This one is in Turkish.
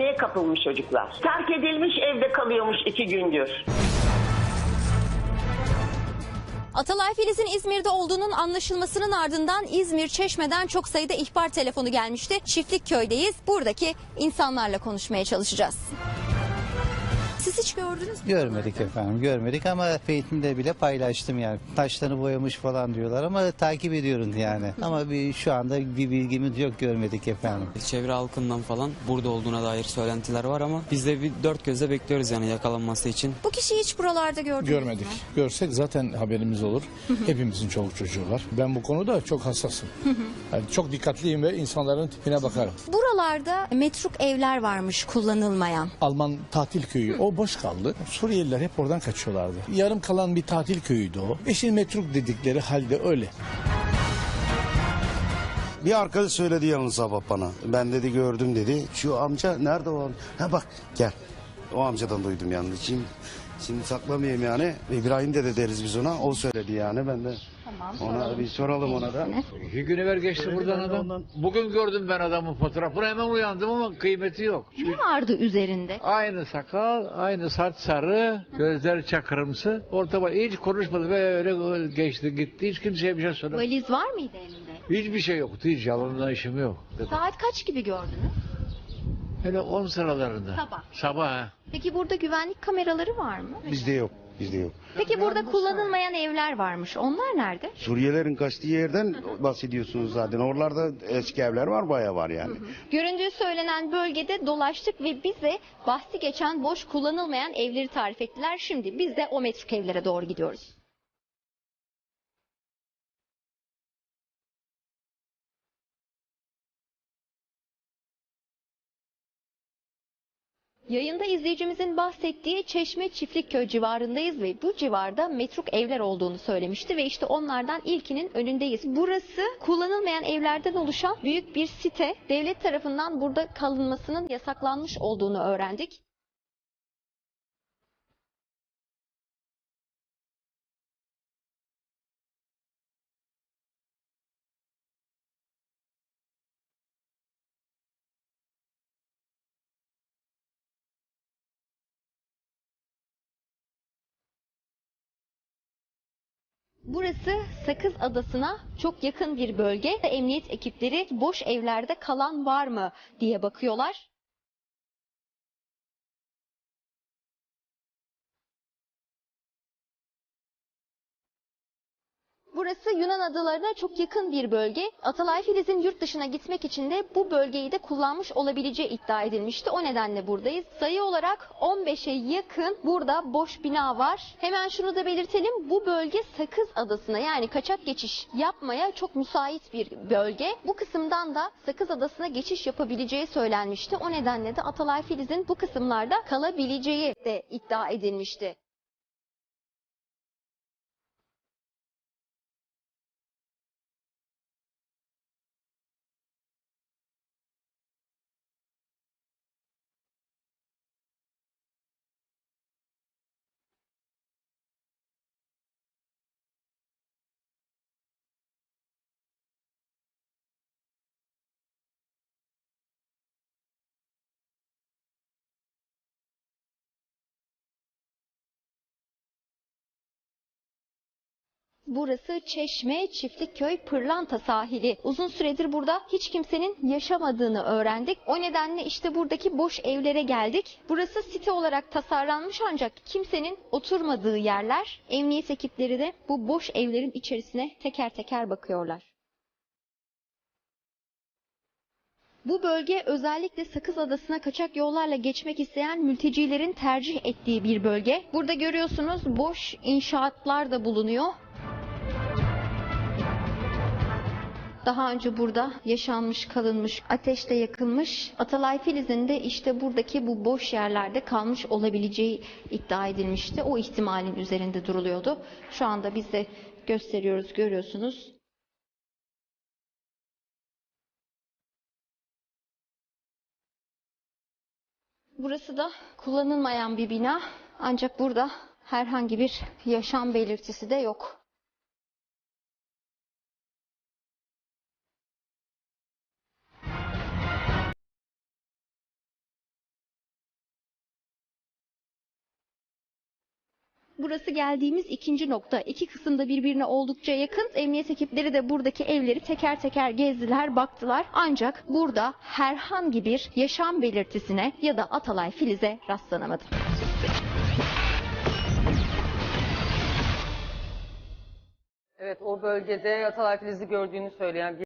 paniğe kapılmış çocuklar. Terk edilmiş evde kalıyormuş iki gündür. Atalay Filiz'in İzmir'de olduğunun anlaşılmasının ardından İzmir Çeşme'den çok sayıda ihbar telefonu gelmişti. Çiftlik köydeyiz. Buradaki insanlarla konuşmaya çalışacağız. Siz hiç gördünüz mü? Görmedik efendim görmedik ama eğitimde bile paylaştım yani. Taşlarını boyamış falan diyorlar ama takip ediyorum yani. Ama bir şu anda bir bilgimiz yok görmedik efendim. Çevre halkından falan burada olduğuna dair söylentiler var ama biz de bir dört gözle bekliyoruz yani yakalanması için. Bu kişiyi hiç buralarda gördünüz Görmedik. mü? Görsek zaten haberimiz olur. Hepimizin çoluk çocuğu var. Ben bu konuda çok hassasım. Yani çok dikkatliyim ve insanların tipine bakarım. Buralarda metruk evler varmış kullanılmayan. Alman tatil köyü o boş kaldı. Suriyeliler hep oradan kaçıyorlardı. Yarım kalan bir tatil köyüydü o. E şimdi metruk dedikleri halde öyle. Bir arkadaş söyledi yalnız sabah bana. Ben dedi gördüm dedi. Şu amca nerede o? Ha bak gel. O amcadan duydum yani. Şimdi, şimdi saklamayayım yani. İbrahim de deriz biz ona. O söyledi yani. Ben de ona bir soralım ona da. İki gün evvel geçti buradan adam. Bugün gördüm ben adamın fotoğrafını hemen uyandım ama kıymeti yok. Ne vardı üzerinde? Aynı sakal, aynı saç sarı, gözler çakırımsı. Orta bak hiç konuşmadı böyle geçti gitti. Hiç kimseye bir şey söylemedi. Valiz var mıydı elinde? Hiçbir şey yoktu. Hiç yalandan işim yok. Saat kaç gibi gördünüz? Hele 10 sıralarında. Sabah. Sabah ha. Peki burada güvenlik kameraları var mı? Bizde yok. Bizde yok. Peki burada kullanılmayan evler varmış. Onlar nerede? Suriyelerin kaçtığı yerden bahsediyorsunuz zaten. Oralarda eski evler var bayağı var yani. Göründüğü söylenen bölgede dolaştık ve bize bahsi geçen boş kullanılmayan evleri tarif ettiler. Şimdi biz de o metruk evlere doğru gidiyoruz. Yayında izleyicimizin bahsettiği Çeşme Çiftlikköy civarındayız ve bu civarda metruk evler olduğunu söylemişti ve işte onlardan ilkinin önündeyiz. Burası kullanılmayan evlerden oluşan büyük bir site. Devlet tarafından burada kalınmasının yasaklanmış olduğunu öğrendik. Burası Sakız Adası'na çok yakın bir bölge. Emniyet ekipleri boş evlerde kalan var mı diye bakıyorlar. Burası Yunan adalarına çok yakın bir bölge. Atalay Filiz'in yurt dışına gitmek için de bu bölgeyi de kullanmış olabileceği iddia edilmişti. O nedenle buradayız. Sayı olarak 15'e yakın burada boş bina var. Hemen şunu da belirtelim. Bu bölge Sakız Adası'na yani kaçak geçiş yapmaya çok müsait bir bölge. Bu kısımdan da Sakız Adası'na geçiş yapabileceği söylenmişti. O nedenle de Atalay Filiz'in bu kısımlarda kalabileceği de iddia edilmişti. Burası Çeşme Çiftlikköy Pırlanta sahili. Uzun süredir burada hiç kimsenin yaşamadığını öğrendik. O nedenle işte buradaki boş evlere geldik. Burası site olarak tasarlanmış ancak kimsenin oturmadığı yerler. Emniyet ekipleri de bu boş evlerin içerisine teker teker bakıyorlar. Bu bölge özellikle Sakız Adası'na kaçak yollarla geçmek isteyen mültecilerin tercih ettiği bir bölge. Burada görüyorsunuz boş inşaatlar da bulunuyor. Daha önce burada yaşanmış, kalınmış, ateşte yakılmış. Atalay Filiz'in de işte buradaki bu boş yerlerde kalmış olabileceği iddia edilmişti. O ihtimalin üzerinde duruluyordu. Şu anda biz de gösteriyoruz, görüyorsunuz. Burası da kullanılmayan bir bina. Ancak burada herhangi bir yaşam belirtisi de yok. Burası geldiğimiz ikinci nokta. İki kısımda birbirine oldukça yakın. Emniyet ekipleri de buradaki evleri teker teker gezdiler, baktılar. Ancak burada herhangi bir yaşam belirtisine ya da Atalay Filiz'e rastlanamadı. Evet o bölgede Atalay Filiz'i gördüğünü söyleyen